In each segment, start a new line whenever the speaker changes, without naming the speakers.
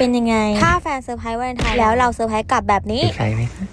เป็นยังไง ถ้าแฟนเซอร์ไพรส์วาเลนไทน์แล้วเราเซอร์ไพรส์กลับแบบนี้
ใช่ไหมคะ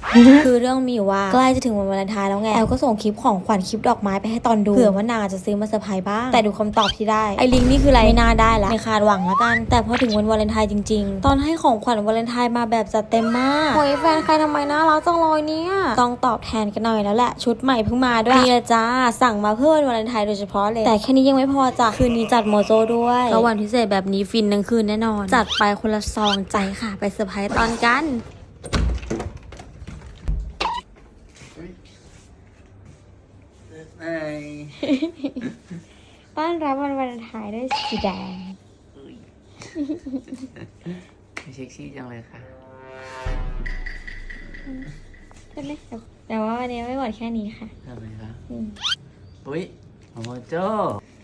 คือเรื่องมีอยู่ว่าใกล้จะถึงวันวาเลนไทน์แล้วไงแอลก็ส่งคลิปของขวัญคลิปดอกไม้ไปให้ตอนดูเผื่อว่านางอาจจะซื้อมาเซอร์ไพรส์บ้างแต่ดูคำตอบที่ได้ไอ้ลิงก์นี่คืออะไรไม่น่าได้ละไม่คาดหวังละกัน แต่พอถึงวันวาเลนไทน์จริง ๆ ตอนให้ของขวัญวาเลนไทน์มาแบบจัดเต็มมากโอ้ยแฟนใครทำไมน่ารักจังเลยเนี่ยต้องตอบแทนกันหน่อยแล้วแหละชุดใหม่เพิ่งมาด้วยนี่ละจ้าสั่งมาเพื่อวันวาเลนไทน์โดยเฉพาะเลย แต่แค่นี้ยังไม่พอจ้ะคืนนี้จัดโมโจด้วยก็วันพิเศษแบบนี้ฟินทั้งคืนแน่นอน จัดไปคนละซองใจค่ะ ไปเซอร์ไพรส์ตอนกัน
ไอ
ต้อนรับวันวาเลนไทน์ด้วยสีแดง
เซ็กซี่จังเลยค่ะ
เป็นเลยเดี๋ยวแต่ว่าวันนี้ไม่หมดแค่นี้ค่ะ
ทำไมคะ
อืม
อุ้ยโมโมโจ้ไหนคะ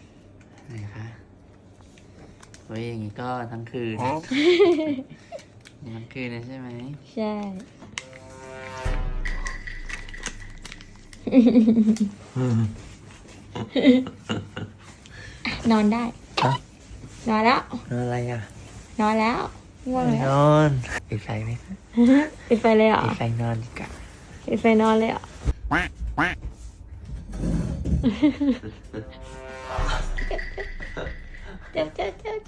อุ้ยอย่างงี้ก็ทั้งคืนทั้งคืนเลยใช่ไหม
ใช่ นอนได้
ฮะ
นอนแล้ว
นอนอะไรอะ
นอนแล้วง่วง
น
แล้ว
อนปิดไฟไหมคะ
ปิดไฟเลยเหรอ
ปิดไฟนอนดีกว่า
ปิดไฟนอนเลยเหรอ เจ็บเจ็บเจ็บ